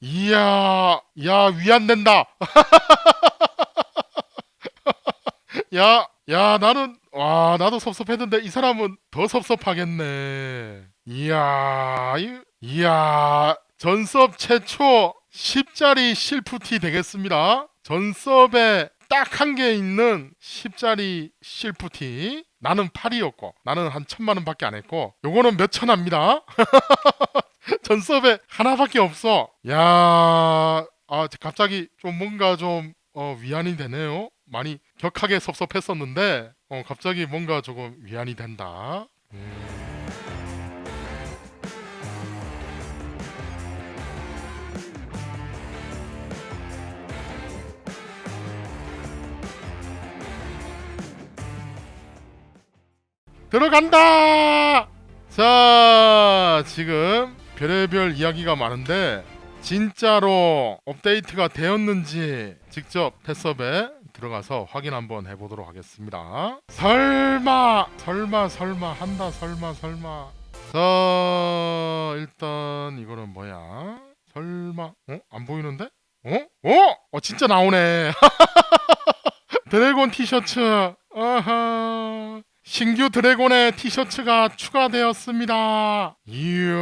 이야, 야, 위안된다. 야, 야, 나는, 와, 나도 섭섭했는데 이 사람은 더 섭섭하겠네. 이야, 이, 이야, 전섭 최초 10짜리 실프티 되겠습니다. 전섭에 딱 한 개 있는 10짜리 실프티. 나는 8이었고, 나는 한 천만 원밖에 안 했고, 요거는 몇 천합니다. 전섭에 하나밖에 없어. 야, 아, 갑자기 좀 뭔가 좀 어, 위안이 되네요. 많이 격하게 섭섭했었는데, 어, 갑자기 뭔가 조금 위안이 된다. 음. 들어간다! 자, 지금 별의별 이야기가 많은데 진짜로 업데이트가 되었는지 직접 패섭에 들어가서 확인 한번 해보도록 하겠습니다. 설마, 설마, 설마 한다, 설마, 설마. 자, 일단 이거는 뭐야? 설마, 어? 안 보이는데? 어? 어? 어, 진짜 나오네. 드래곤 티셔츠. 아하. 신규 드래곤의 티셔츠가 추가되었습니다. 이야,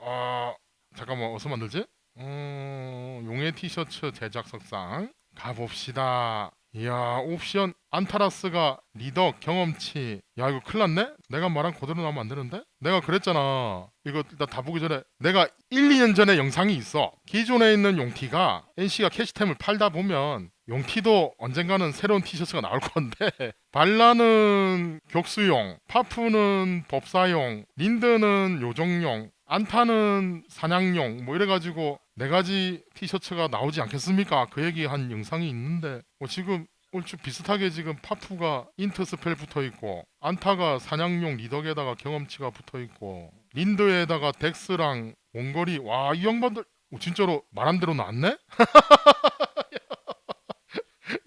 아, 잠깐만 어디서 만들지? 음, 용의 티셔츠 제작 석상 가봅시다. 이야, 옵션 안타라스가 리더 경험치. 야, 이거 큰일 났네? 내가 말한 그대로 나오면 안 되는데? 내가 그랬잖아. 이거 일단 다 보기 전에 내가 1, 2년 전에 영상이 있어. 기존에 있는 용티가 NC가 캐시템을 팔다 보면 용티도 언젠가는 새로운 티셔츠가 나올 건데 발라는 격수용, 파푸는 법사용, 린드는 요정용, 안타는 사냥용 뭐 이래가지고 네 가지 티셔츠가 나오지 않겠습니까? 그 얘기한 영상이 있는데 뭐 지금 얼추 비슷하게 지금 파푸가 인트 스펠 붙어 있고 안타가 사냥용 리덕에다가 경험치가 붙어 있고 린드에다가 덱스랑 원거리 와 이 양반들 오, 진짜로 말한 대로 나왔네?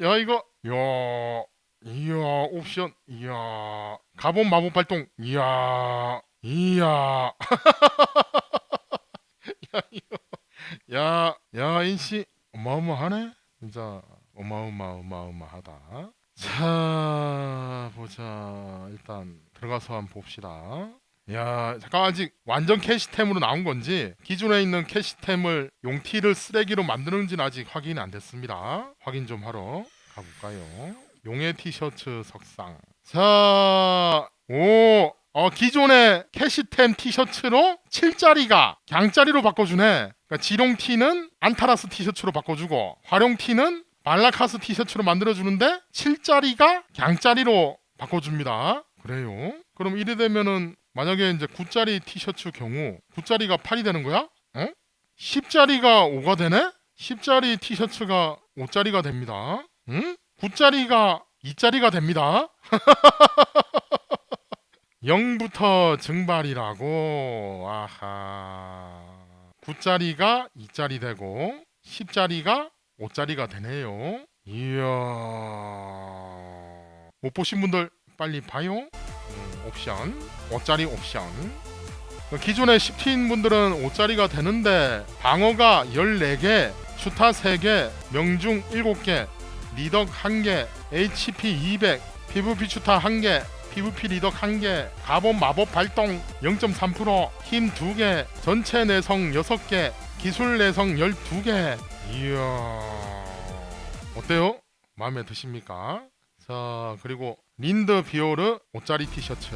야 이거. 야 이야 옵션. 이야. 가본 마법 발동. 이야. 이야. 야 이거. 야야 인씨. 어마어마하네. 진짜 어마어마어마어마하다. 자 보자. 일단 들어가서 한번 봅시다 야 잠깐 아직 완전 캐시템으로 나온 건지 기존에 있는 캐시템을 용티를 쓰레기로 만드는지는 아직 확인이 안 됐습니다 확인 좀 하러 가볼까요 용의 티셔츠 석상 자 오, 어, 기존의 캐시템 티셔츠로 7짜리가 양짜리로 바꿔주네. 그러니까 지룡 티는 안타라스 티셔츠로 바꿔주고 활용 티는 말라카스 티셔츠로 만들어주는데 7짜리가 양짜리로 바꿔줍니다. 그래요? 그럼 이래 되면은 만약에 이제 9짜리 티셔츠 경우 9짜리가 8이 되는 거야? 어? 10짜리가 5가 되네? 10짜리 티셔츠가 5짜리가 됩니다. 응? 9짜리가 2짜리가 됩니다. 0부터 증발이라고 아하 9짜리가 2짜리 되고 10짜리가 5짜리가 되네요 이야 못 보신 분들 빨리 봐요 음, 옵션 5짜리 옵션 기존의 10팀 분들은 5짜리가 되는데 방어가 14개 추타 3개 명중 7개 리덕 1개 HP 200 PVP 추타 1개 PVP 리덕 1개, 가본 마법 발동 0.3%, 힘 2개, 전체 내성 6개, 기술 내성 12개. 이야. 어때요? 마음에 드십니까? 자, 그리고 린드 비오르 5짜리 티셔츠,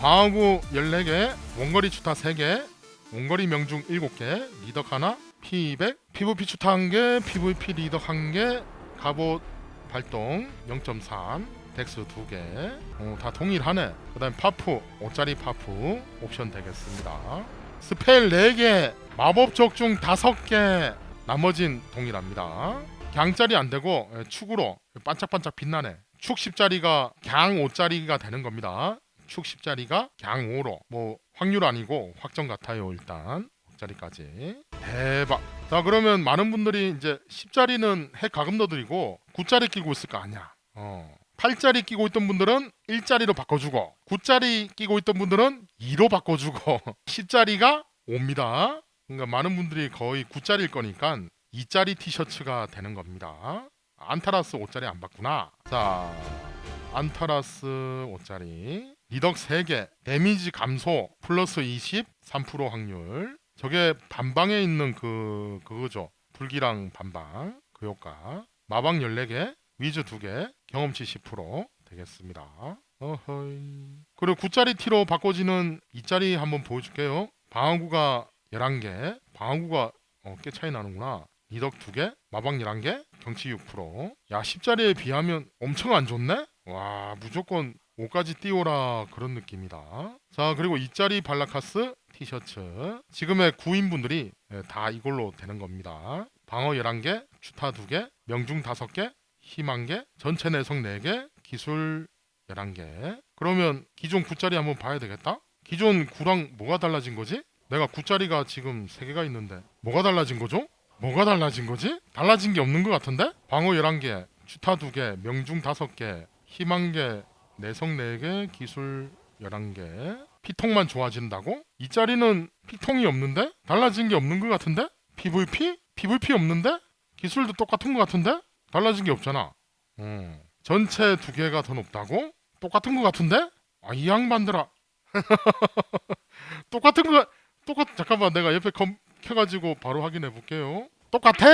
방어구 14개, 원거리 추타 3개, 원거리 명중 7개, 리덕 하나, P200, PVP 추타 1개, PVP 리덕 1개, 갑옷 발동 0.3, 덱스 2개. 어, 다 동일하네. 그 다음 파프 5짜리 파프 옵션 되겠습니다. 스펠 4개 마법 적중 5개 나머진 동일합니다. 강짜리 안되고 예, 축으로 반짝반짝 빛나네 축 10짜리가 강 5짜리가 되는 겁니다. 축 10짜리가 강 5로. 뭐 확률 아니고 확정 같아요 일단. 5짜리까지. 대박. 자 그러면 많은 분들이 이제 10짜리는 핵 가금 넣어드리고 9짜리 끼고 있을 거 아니야. 어. 8짜리 끼고 있던 분들은 1짜리로 바꿔주고 9짜리 끼고 있던 분들은 2로 바꿔주고 10짜리가 5입니다. 그러니까 많은 분들이 거의 9짜리일 거니까 2짜리 티셔츠가 되는 겁니다. 안타라스 5짜리 안 봤구나. 자, 안타라스 5짜리. 리덕 3개. 데미지 감소 플러스 20 3% 확률. 저게 반방에 있는 그 그거죠. 불기랑 반방. 그 효과. 마방 14개 위즈 2개 경험치 10% 되겠습니다. 어허이. 그리고 9짜리 티로 바꿔지는 2짜리 한번 보여줄게요. 방어구가 11개. 방어구가 어, 꽤 차이 나는구나 리덕 2개 마방 11개 경치 6%야 10짜리에 비하면 엄청 안 좋네 와 무조건 5까지 띄워라 그런 느낌이다. 자 그리고 2짜리 발라카스 티셔츠 지금의 9인분들이 예, 다 이걸로 되는 겁니다. 방어 11개, 주타 2개, 명중 5개, 힘 1개, 전체 내성 4개, 기술 11개 그러면 기존 9짜리 한번 봐야 되겠다? 기존 9랑 뭐가 달라진 거지? 내가 9짜리가 지금 3개가 있는데 뭐가 달라진 거죠? 뭐가 달라진 거지? 달라진 게 없는 것 같은데? 방어 11개, 주타 2개, 명중 5개, 힘 1개, 내성 4개, 기술 11개. 피통만 좋아진다고? 이 자리는 피통이 없는데? 달라진 게 없는 것 같은데? PVP? PVP 없는데? 기술도 똑같은 것 같은데? 달라진 게 없잖아. 음. 전체 두 개가 더 높다고? 똑같은 것 같은데? 아, 이 양반들아. 똑같은 거, 똑같, 잠깐만, 내가 옆에 검 켜가지고 바로 확인해 볼게요. 똑같아!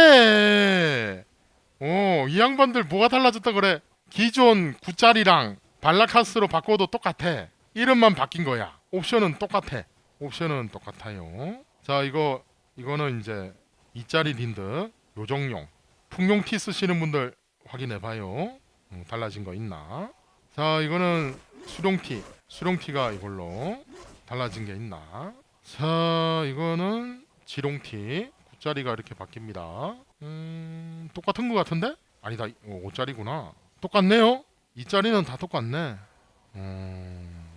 어, 이 양반들 뭐가 달라졌다 그래? 기존 9짜리랑 발라카스로 바꿔도 똑같아. 이름만 바뀐 거야. 옵션은 똑같아. 옵션은 똑같아요. 자, 이거 이거는 이제 2짜리 딘드 요정용 풍용 티 쓰시는 분들 확인해 봐요. 음, 달라진 거 있나? 자, 이거는 수룡 티. 수룡 티가 이걸로 달라진 게 있나? 자, 이거는 지롱티. 9짜리가 이렇게 바뀝니다. 음, 똑같은 거 같은데? 아니다. 5짜리구나. 똑같네요. 이 자리는 다 똑같네. 음...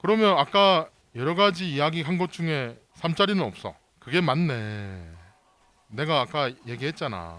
그러면 아까 여러 가지 이야기 한 것 중에 3짜리는 없어. 그게 맞네. 내가 아까 얘기했잖아.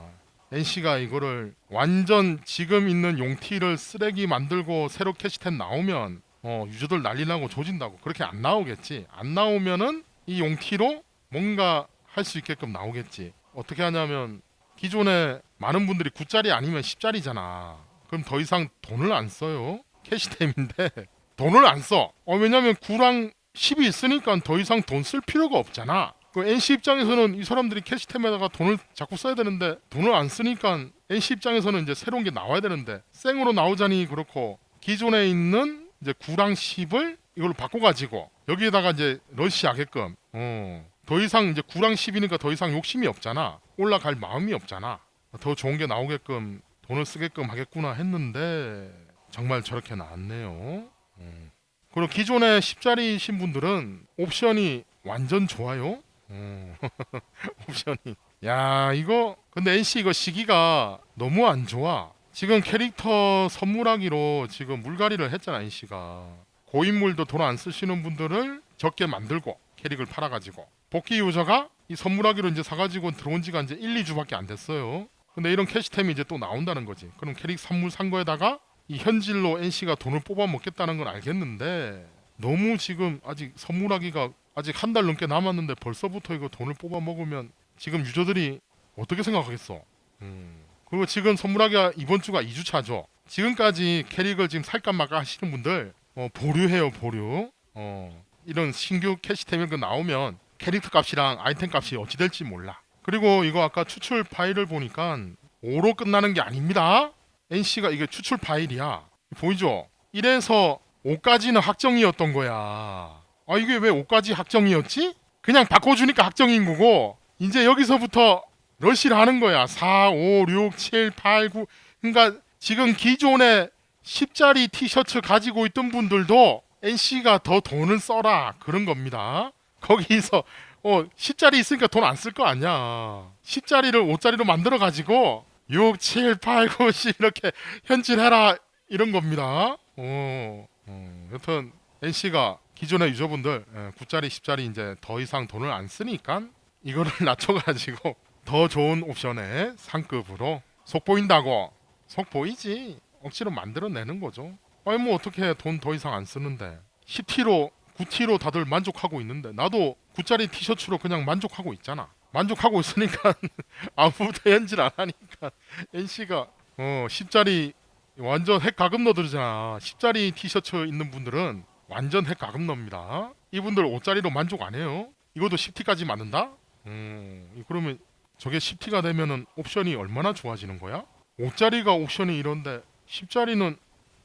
NC가 이거를 완전 지금 있는 용티를 쓰레기 만들고 새로 캐시템 나오면 어, 유저들 난리 나고 조진다고. 그렇게 안 나오겠지. 안 나오면은 이 용티로 뭔가 할 수 있게끔 나오겠지. 어떻게 하냐면 기존에 많은 분들이 9짜리 아니면 10짜리잖아. 그럼 더 이상 돈을 안 써요. 캐시템인데 돈을 안 써. 어, 왜냐면 9랑 10이 있으니까 더 이상 돈 쓸 필요가 없잖아. 그 NC 입장에서는 이 사람들이 캐시템에다가 돈을 자꾸 써야 되는데 돈을 안 쓰니까 NC 입장에서는 이제 새로운 게 나와야 되는데 생으로 나오자니 그렇고 기존에 있는 이제 9랑 10을 이걸로 바꿔가지고 여기에다가 이제 러시 하게끔 어, 더 이상 이제 9랑 10이니까 더 이상 욕심이 없잖아. 올라갈 마음이 없잖아. 더 좋은 게 나오게끔 돈을 쓰게끔 하겠구나 했는데 정말 저렇게 나왔네요. 음. 그리고 기존에 10짜리신 분들은 옵션이 완전 좋아요. 음. 옵션이. 야 이거 근데 NC 이거 시기가 너무 안 좋아. 지금 캐릭터 선물하기로 지금 물갈이를 했잖아 NC가. 고인물도 돈 안 쓰시는 분들을 적게 만들고 캐릭을 팔아가지고 복귀 유저가 이 선물하기로 이제 사가지고 들어온 지가 이제 1, 2주밖에 안 됐어요. 근데 이런 캐시템이 이제 또 나온다는 거지. 그럼 캐릭 선물 산 거에다가 이 현질로 NC가 돈을 뽑아 먹겠다는 건 알겠는데 너무 지금 아직 선물하기가 아직 한 달 넘게 남았는데 벌써부터 이거 돈을 뽑아 먹으면 지금 유저들이 어떻게 생각하겠어? 음. 그리고 지금 선물하기가 이번 주가 2주 차죠. 지금까지 캐릭을 지금 살까 말까 하시는 분들 어, 보류해요 보류. 어, 이런 신규 캐시템이 그 나오면 캐릭터 값이랑 아이템 값이 어찌 될지 몰라. 그리고 이거 아까 추출 파일을 보니까 5로 끝나는 게 아닙니다. NC가 이게 추출 파일이야. 보이죠? 1에서 5까지는 확정이었던 거야. 아 이게 왜 5까지 확정이었지? 그냥 바꿔주니까 확정인 거고 이제 여기서부터 러시를 하는 거야. 4, 5, 6, 7, 8, 9 그러니까 지금 기존에 10짜리 티셔츠 가지고 있던 분들도 NC가 더 돈을 써라 그런 겁니다. 거기서 어 10짜리 있으니까 돈 안 쓸 거 아니야. 10짜리를 5짜리로 만들어 가지고 6, 7, 8, 9, 10 이렇게 현질해라 이런 겁니다. 어, 어 여튼 NC가 기존의 유저분들 예, 9짜리, 10짜리 이제 더 이상 돈을 안 쓰니까 이거를 낮춰가지고 더 좋은 옵션에 상급으로 속 보인다고 속 보이지 억지로 만들어내는 거죠. 아니 뭐 어떻게 돈 더 이상 안 쓰는데 10T로 9T로 다들 만족하고 있는데 나도 9짜리 티셔츠로 그냥 만족하고 있잖아. 만족하고 있으니까 아무도 현질 안 하니까 NC가 어 10짜리 완전 핵 가금 넣어드리잖아. 10짜리 티셔츠 있는 분들은 완전 핵 가금 넣습니다. 이분들 5짜리로 만족 안 해요. 이것도 10T까지 맞는다? 음 그러면 저게 10T가 되면은 옵션이 얼마나 좋아지는 거야? 5짜리가 옵션이 이런데 10짜리는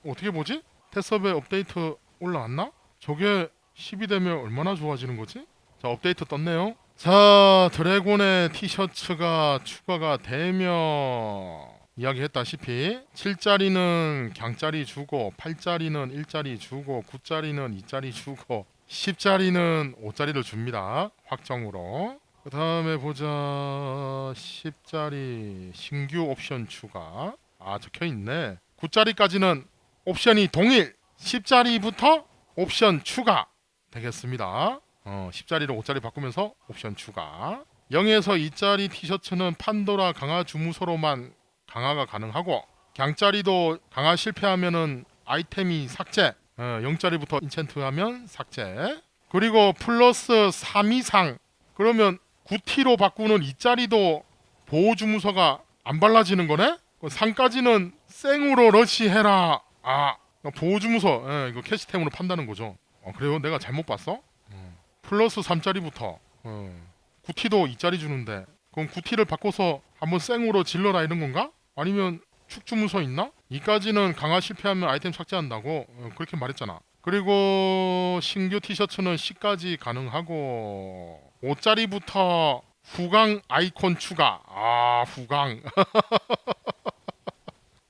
어떻게 보지? 테스업에 업데이트 올라왔나? 저게 10이 되면 얼마나 좋아지는 거지? 자 업데이트 떴네요. 자 드래곤의 티셔츠가 추가가 되면 이야기했다시피 7짜리는 강짜리 주고 8짜리는 1짜리 주고 9짜리는 2짜리 주고 10짜리는 5짜리를 줍니다. 확정으로. 그 다음에 보자 10짜리 신규 옵션 추가 아 적혀있네 9짜리까지는 옵션이 동일 10짜리부터 옵션 추가 되겠습니다 어, 10짜리를 5짜리 바꾸면서 옵션 추가 0에서 2짜리 티셔츠는 판도라 강화 주무소로만 강화가 가능하고 강짜리도 강화 실패하면은 아이템이 삭제 어, 0짜리부터 인챈트하면 삭제 그리고 플러스 3 이상 그러면 9T로 바꾸는 2짜리도 보호 주무서가 안 발라지는 거네? 3까지는 생으로 러시해라. 아 보호 주무서 예, 이거 캐시템으로 판다는 거죠. 어, 그래요? 내가 잘못 봤어? 음. 플러스 3짜리부터 어, 9T도 2짜리 주는데 그럼 9T를 바꿔서 한번 생으로 질러라 이런 건가? 아니면 축 주무서 있나? 2까지는 강화 실패하면 아이템 삭제한다고 어, 그렇게 말했잖아. 그리고 신규 티셔츠는 10까지 가능하고 5짜리부터 후강 아이콘 추가. 아, 후강.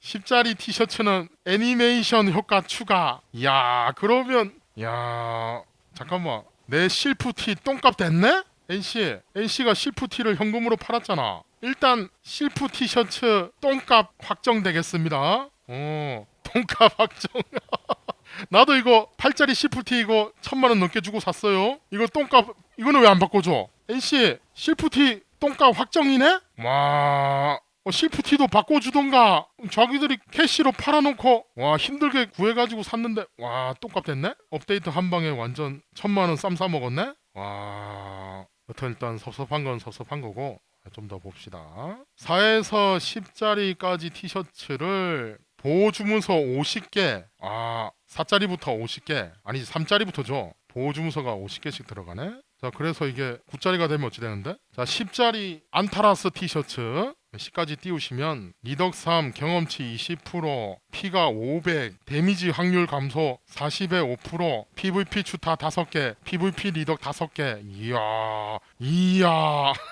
10짜리 티셔츠는 애니메이션 효과 추가. 야, 그러면 야, 잠깐만. 내 실프티 똥값 됐네? NC. NC가 실프티를 현금으로 팔았잖아. 일단 실프 티셔츠 똥값 확정되겠습니다. 어, 똥값 확정. 나도 이거 8짜리 실프티 이거 천만 원 넘게 주고 샀어요. 이거 똥값 이거는 왜 안 바꿔줘? NC 실프티 똥값 확정이네? 와 어, 실프티도 바꿔주던가. 자기들이 캐시로 팔아놓고. 와 힘들게 구해가지고 샀는데. 와 됐네? 업데이트 한 방에 완전 천만 원 쌈 싸 먹었네? 와 여튼 일단 섭섭한 건 섭섭한 거고. 좀 더 봅시다. 4에서 10짜리까지 티셔츠를 보호주문서 50개. 아 4짜리부터 50개. 아니지 3짜리부터죠. 보호주문서가 50개씩 들어가네? 자 그래서 이게 9짜리가 되면 어찌 되는데? 자 10짜리 안타라스 티셔츠 10까지 띄우시면 리덕 3 경험치 20% 피가 500 데미지 확률 감소 40에 5% PVP 추타 5개 PVP 리덕 5개. 이야 이야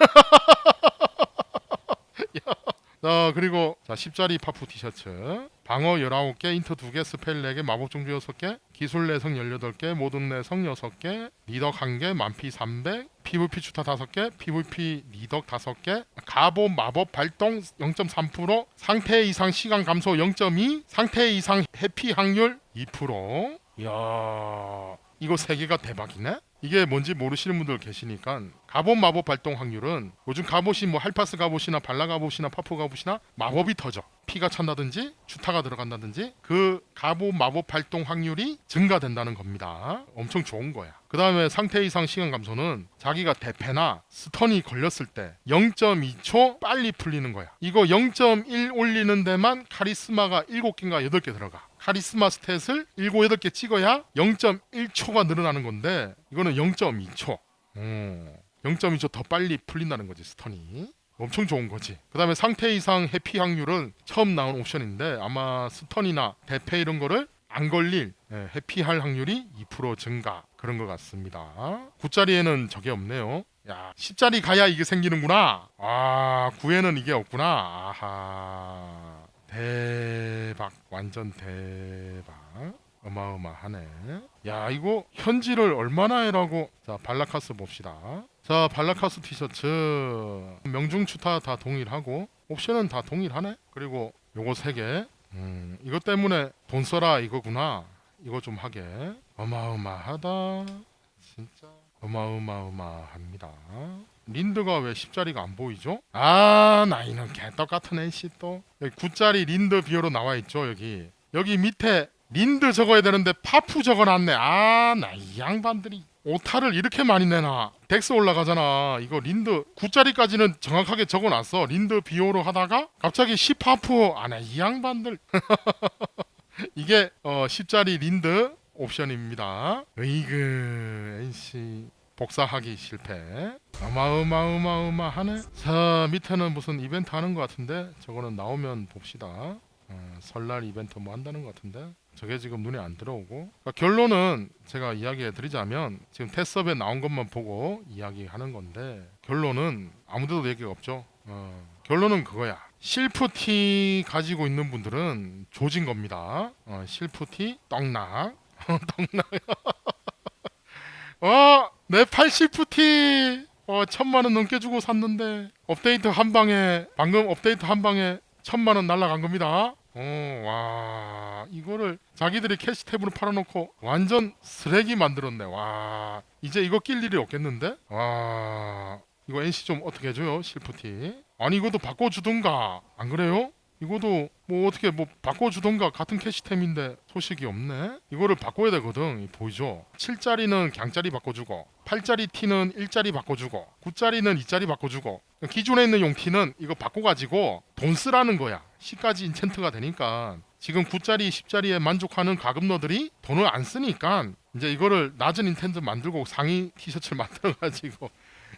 자 그리고 자 10짜리 파프 티셔츠. 방어 19개 인트 2개 스펠 4개 마법 종주 6개 기술 내성 18개 모든 내성 6개 리덕 1개 만피 300 PVP 추타 5개 PVP 리덕 5개 가보 마법 발동 0.3% 상태 이상 시간 감소 0.2 상태 이상 해피 확률 2% 이야 이거 3개가 대박이네 이게 뭔지 모르시는 분들 계시니까 갑옷 마법 발동 확률은 요즘 갑옷이 뭐 할파스 갑옷이나 발라 갑옷이나 파프 갑옷이나 마법이 터져. 피가 찬다든지 주타가 들어간다든지 그 갑옷 마법 발동 확률이 증가된다는 겁니다. 엄청 좋은 거야. 그 다음에 상태 이상 시간 감소는 자기가 대패나 스턴이 걸렸을 때 0.2초 빨리 풀리는 거야. 이거 0.1 올리는 데만 카리스마가 7개인가 8개 들어가 카리스마 스탯을 7, 8개 찍어야 0.1초가 늘어나는 건데 이거는 0.2초. 음, 0.2초 더 빨리 풀린다는 거지 스턴이. 엄청 좋은 거지. 그 다음에 상태 이상 해피 확률은 처음 나온 옵션인데 아마 스턴이나 대패 이런 거를 안 걸릴 예, 해피할 확률이 2% 증가 그런 것 같습니다. 9짜리에는 저게 없네요. 야 10짜리 가야 이게 생기는구나. 아 9에는 이게 없구나. 아하. 대박 완전 대박. 어마어마하네. 야 이거 현질을 얼마나 해라고. 자 발라카스 봅시다. 자 발라카스 티셔츠. 명중 추타 다 동일하고 옵션은 다 동일하네. 그리고 요거 3개. 음 이것 때문에 돈 써라 이거구나. 이거 좀 하게. 어마어마하다. 진짜 어마어마어마합니다 린드가 왜 10짜리가 안 보이죠? 아 나이는 개떡 같은 NC 또. 여기 9짜리 린드 비어로 나와 있죠 여기. 여기 밑에 린드 적어야 되는데 파푸 적어놨네. 아 나 이 양반들이 오타를 이렇게 많이 내나. 덱스 올라가잖아. 이거 린드 9짜리까지는 정확하게 적어놨어. 린드 비오로 하다가 갑자기 10파푸 아나 이 양반들. 이게 어 10짜리 린드 옵션입니다. 으이그 NC 복사하기 실패. 어마어마어마어마 하네. 자 밑에는 무슨 이벤트 하는 것 같은데? 저거는 나오면 봅시다. 어, 설날 이벤트 뭐 한다는 것 같은데? 저게 지금 눈에 안 들어오고. 그러니까 결론은 제가 이야기해 드리자면 지금 테스업에 나온 것만 보고 이야기하는 건데 결론은 아무데도 얘기가 없죠. 어, 결론은 그거야. 실프티 가지고 있는 분들은 조진 겁니다. 어, 실프티 떡락. 떡락. 어, 내 80푸티 어, 천만 원 넘게 주고 샀는데 업데이트 한 방에 방금 업데이트 한 방에 천만 원 날라간 겁니다. 어, 와, 이거를 자기들이 캐시 탭으로 팔아놓고 완전 쓰레기 만들었네. 와, 이제 이거 낄 일이 없겠는데? 와, 이거 NC 좀 어떻게 해줘요, 실프티? 아니 이것도 바꿔주던가 안 그래요? 이거도 뭐 어떻게 뭐 바꿔주던가 같은 캐시템인데 소식이 없네? 이거를 바꿔야 되거든 이 보이죠? 7짜리는 강짜리 바꿔주고 8짜리 T는 1짜리 바꿔주고 9짜리는 2짜리 바꿔주고 기존에 있는 용 T는 이거 바꿔가지고 돈 쓰라는 거야. 10까지 인챈트가 되니까. 지금 9짜리 10짜리에 만족하는 가금러들이 돈을 안 쓰니까 이제 이거를 낮은 인텐트 만들고 상의 티셔츠를 만들어가지고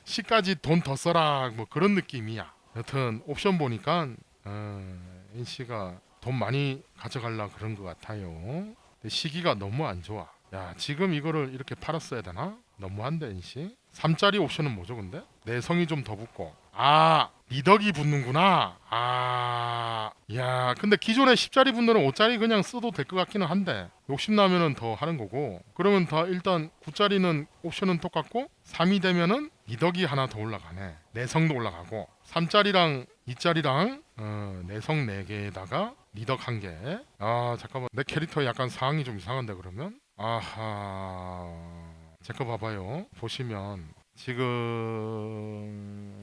10까지 돈 더 써라 뭐 그런 느낌이야. 여튼 옵션 보니까 어, NC가 돈 많이 가져갈라 그런 것 같아요. 시기가 너무 안 좋아. 야 지금 이거를 이렇게 팔았어야 되나? 너무한데 NC. 3짜리 옵션은 뭐죠 근데? 내성이 좀 더 붙고. 아 리덕이 붙는구나. 아, 야, 근데 기존에 10짜리 분들은 5짜리 그냥 써도 될 것 같기는 한데 욕심 나면은 더 하는 거고. 그러면 다 일단 9짜리는 옵션은 똑같고 3이 되면은 리덕이 하나 더 올라가네. 내성도 올라가고 3짜리랑 2짜리랑 어, 내성 4개에다가 리덕 1개. 아, 잠깐만. 내 캐릭터 약간 상황이 좀 이상한데 그러면? 아하. 제 거 봐봐요. 보시면 지금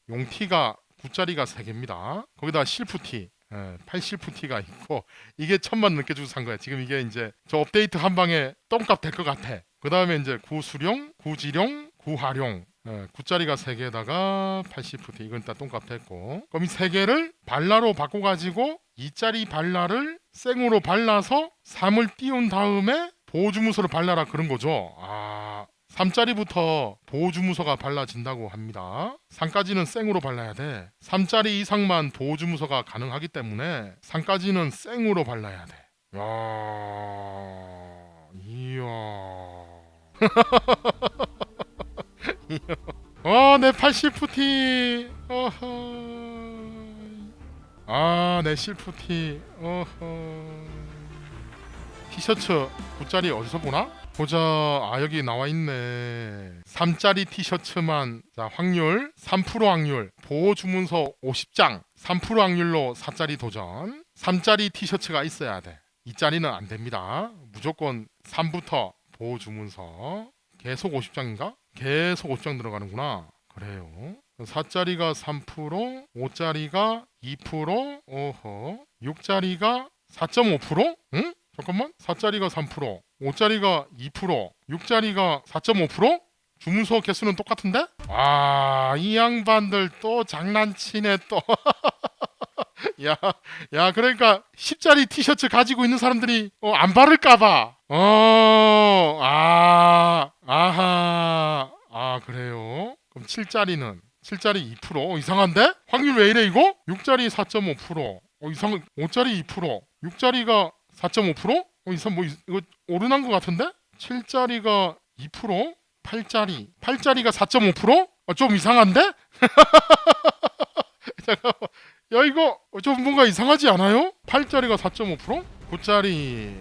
용티가 9짜리가 3개입니다. 거기다 실프티 예, 8실프티가 있고 이게 천만 넘게 주고 산 거야. 지금 이게 이제 저 업데이트 한 방에 똥값 될 것 같아. 그 다음에 이제 구수룡, 구지룡, 구화룡 예, 9짜리가 3개에다가 80푸티 이건 다 똥값 됐고. 그럼 이 3개를 발라로 바꿔가지고 2짜리 발라를 생으로 발라서 3을 띄운 다음에 보호주무소를 발라라 그런 거죠. 아 3짜리부터 보호주무소가 발라진다고 합니다. 3까지는 생으로 발라야 돼. 3짜리 이상만 보호주무소가 가능하기 때문에 3까지는 생으로 발라야 돼. 야... 이야... 어, 내 80푸티. 어허. 아, 내 실푸티. 어허. 티셔츠 9짜리 어디서 보나? 보자. 아, 여기 나와 있네. 3짜리 티셔츠만 자, 확률 3% 확률. 보호 주문서 50장. 3% 확률로 4짜리 도전. 3짜리 티셔츠가 있어야 돼. 2짜리는 안 됩니다. 무조건 3부터 보호 주문서. 계속 50장인가? 계속 5장 들어가는구나. 그래요. 4짜리가 3%, 5짜리가 2%, 어허. 6짜리가 4.5%? 응? 잠깐만. 4짜리가 3%, 5짜리가 2%, 6짜리가 4.5%? 주문서 개수는 똑같은데? 아, 이 양반들 또 장난치네 또. 야, 야, 그러니까 10짜리 티셔츠 가지고 있는 사람들이 어, 안 바를까봐. 어, 아, 아하, 아, 그래요? 그럼 7짜리는? 7짜리 2%? 어, 이상한데? 확률 왜 이래, 이거? 6짜리 4.5%. 어, 이상, 5짜리 2%. 6짜리가 4.5%? 어, 이상, 뭐, 이- 이거 오르난 것 같은데? 7짜리가 2%? 8짜리. 8짜리가 4.5%? 어, 좀 이상한데? 잠깐만. 야 이거 좀 뭔가 이상하지 않아요? 8짜리가 4.5%? 9짜리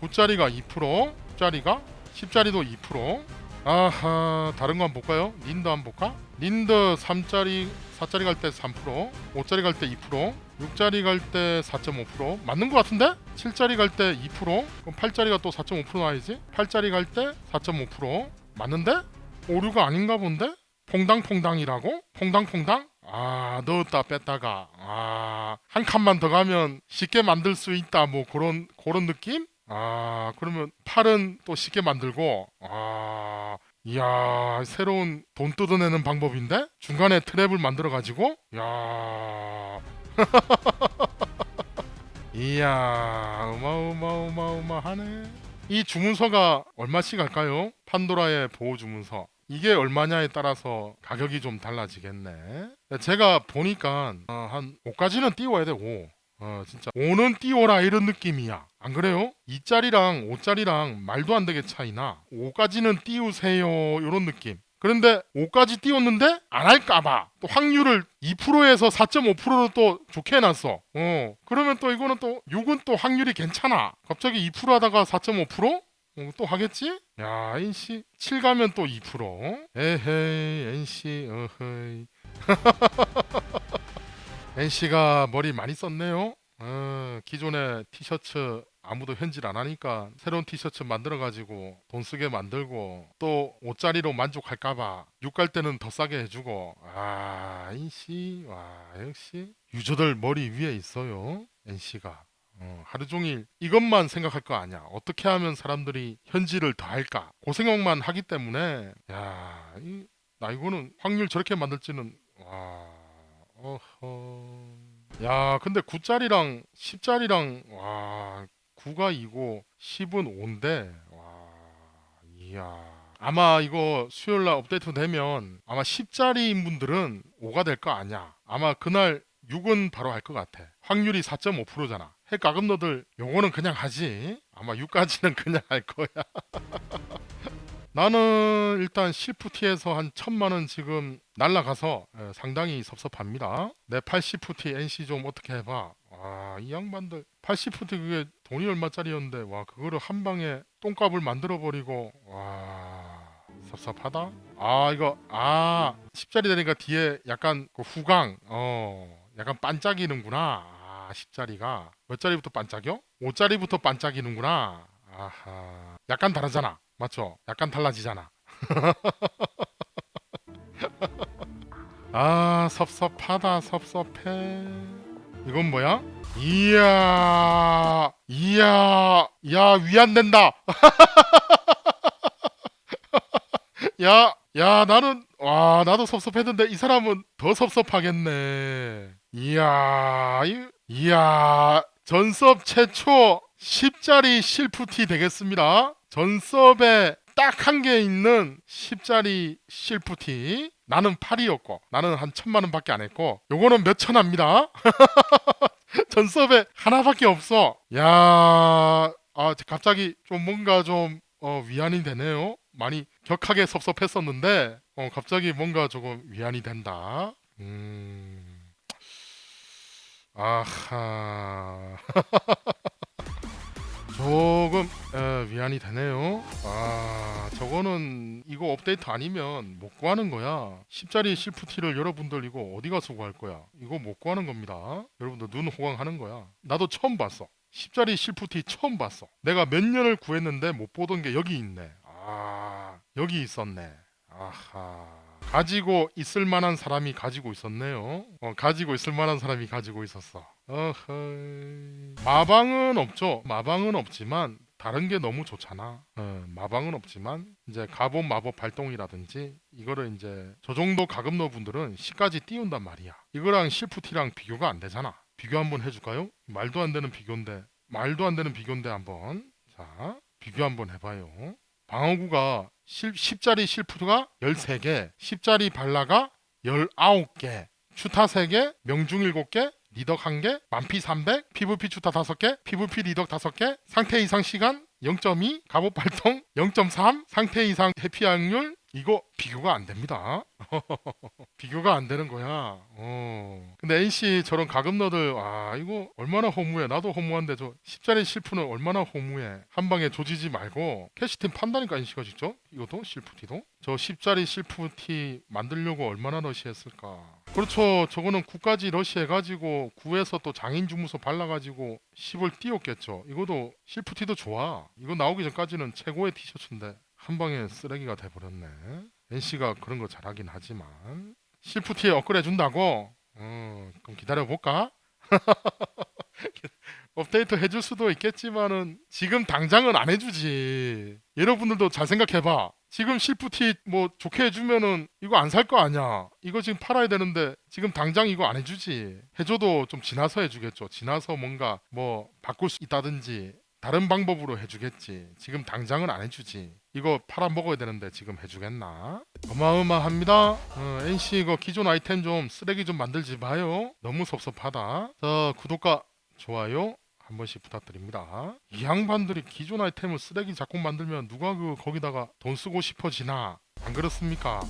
9짜리가 2% 9짜리가 10짜리도 2% 아하 다른 거 한번 볼까요? 닌드 한번 볼까? 닌드 3짜리 4짜리 갈 때 3% 5짜리 갈 때 2% 6짜리 갈 때 4.5% 맞는 거 같은데? 7짜리 갈 때 2% 그럼 8짜리가 또 4.5% 나야지 8짜리 갈 때 4.5% 맞는데? 오류가 아닌가 본데? 퐁당퐁당이라고? 퐁당퐁당? 아 넣었다 뺐다가 아한 칸만 더 가면 쉽게 만들 수 있다 뭐 그런 그런 느낌? 아 그러면 팔은 또 쉽게 만들고 아 이야 새로운 돈 뜯어내는 방법인데? 중간에 트랩을 만들어 가지고? 야. 이야 어마어마어마어마하네. 이 주문서가 얼마씩 할까요? 판도라의 보호 주문서. 이게 얼마냐에 따라서 가격이 좀 달라지겠네. 제가 보니까 어, 한 5까지는 띄워야 되고 어 진짜. 5는 띄워라 이런 느낌이야. 안 그래요? 2짜리랑 5짜리랑 말도 안 되게 차이나? 5까지는 띄우세요. 이런 느낌. 그런데 5까지 띄웠는데 안 할까봐. 또 확률을 2%에서 4.5%로 또 좋게 해놨어. 어. 그러면 또 이거는 또 6은 또 확률이 괜찮아. 갑자기 2% 하다가 4.5%? 어, 또 하겠지? 야 NC 7 가면 또 2% 에헤이 NC 어헤이 NC가 머리 많이 썼네요. 어, 기존의 티셔츠 아무도 현질 안 하니까 새로운 티셔츠 만들어 가지고 돈 쓰게 만들고 또 5짜리로 만족할까봐 6갈 때는 더 싸게 해주고. 아 NC 와 역시 유저들 머리 위에 있어요 NC가. 어, 하루 종일 이것만 생각할 거 아니야. 어떻게 하면 사람들이 현질을 더 할까? 그 생각만 하기 때문에. 야, 이, 나 이거는 확률 저렇게 만들지는 와 어허. 야, 근데 9짜리랑 10짜리랑 와, 9가 2고 10은 5인데 와, 이야. 아마 이거 수요일 날 업데이트 되면 아마 10짜리인 분들은 5가 될 거 아니야. 아마 그날 6은 바로 할 것 같아. 확률이 4.5%잖아. 핵가금 너들 요거는 그냥 하지. 아마 6까지는 그냥 할 거야. 나는 일단 실프티에서 한 천만 원 지금 날라가서 예, 상당히 섭섭합니다. 내 80푸티 NC 좀 어떻게 해봐. 와, 이 양반들 80푸티 그게 돈이 얼마짜리였는데 와 그거를 한 방에 똥값을 만들어 버리고 와 섭섭하다. 아 이거 아 10짜리 되니까 뒤에 약간 그 후광 어 약간 반짝이는구나. 아 10짜리가 몇 짜리부터 반짝여? 5짜리부터 반짝이는구나. 아하 약간 다르잖아. 맞죠? 약간 달라지잖아. 아 섭섭하다 섭섭해. 이건 뭐야? 이야 이야 야 위안된다. 야, 야, 나는, 와, 나도 섭섭했는데, 이 사람은 더 섭섭하겠네. 이야, 이, 이야, 전섭 최초 10짜리 실프티 되겠습니다. 전섭에 딱 한 개 있는 10짜리 실프티. 나는 8이었고, 나는 한 천만 원밖에 안 했고, 요거는 몇 천 합니다. 전섭에 하나밖에 없어. 야, 아, 갑자기 좀 뭔가 좀 어, 위안이 되네요. 많이 격하게 섭섭했었는데 어, 갑자기 뭔가 조금 위안이 된다. 음, 아하, 조금 에, 위안이 되네요. 아, 저거는 이거 업데이트 아니면 못 구하는 거야. 10짜리 실프티를 여러분들 이거 어디 가서 구할 거야? 이거 못 구하는 겁니다. 여러분들 눈 호강하는 거야. 나도 처음 봤어. 10짜리 실프티 처음 봤어. 내가 몇 년을 구했는데 못 보던 게 여기 있네. 아, 여기 있었네. 아하. 가지고 있을 만한 사람이 가지고 있었네요. 어, 가지고 있을 만한 사람이 가지고 있었어. 어허이. 마방은 없죠. 마방은 없지만 다른 게 너무 좋잖아. 어, 마방은 없지만 이제 가본 마법 발동이라든지 이거를 이제 저 정도 가금너 분들은 10까지 띄운단 말이야. 이거랑 실프티랑 비교가 안 되잖아. 비교 한번 해줄까요? 말도 안 되는 비교인데 말도 안 되는 비교인데 한번 자 비교 한번 해봐요. 방어구가 10짜리 실프가 13개, 10짜리 발라가 19개, 추타 3개, 명중 7개, 리덕 1개, 만피 300, PVP 추타 5개, PVP 리덕 5개, 상태 이상 시간 0.2, 갑옷 발동 0.3, 상태 이상 해피 확률 이거 비교가 안 됩니다. 비교가 안 되는 거야. 어. 근데 NC 저런 가금너들 아 이거 얼마나 허무해. 나도 허무한데 저 10짜리 실프는 얼마나 허무해. 한 방에 조지지 말고 캐시팀 판다니까 NC가 직접 이것도 실프티도 저 10짜리 실프티 만들려고 얼마나 러시했을까. 그렇죠. 저거는 9까지 러시해가지고 9에서 또 장인 주무소 발라가지고 10을 띄웠겠죠. 이것도 실프티도 좋아. 이거 나오기 전까지는 최고의 티셔츠인데 한 방에 쓰레기가 돼 버렸네. NC가 그런 거 잘하긴 하지만 실프티에 업그레이드 준다고? 어, 그럼 기다려 볼까? 업데이트 해줄 수도 있겠지만은 지금 당장은 안 해주지. 여러분들도 잘 생각해봐. 지금 실프티 뭐 좋게 해주면은 이거 안 살 거 아니야. 이거 지금 팔아야 되는데 지금 당장 이거 안 해주지. 해줘도 좀 지나서 해주겠죠. 지나서 뭔가 뭐 바꿀 수 있다든지 다른 방법으로 해주겠지. 지금 당장은 안 해주지. 이거 팔아 먹어야 되는데 지금 해주겠나? 어마어마합니다. 어, NC 이거 기존 아이템 좀 쓰레기 좀 만들지 마요. 너무 섭섭하다. 자 구독과 좋아요 한 번씩 부탁드립니다. 이 양반들이 기존 아이템을 쓰레기 자꾸 만들면 누가 그 거기다가 돈 쓰고 싶어지나? 안 그렇습니까?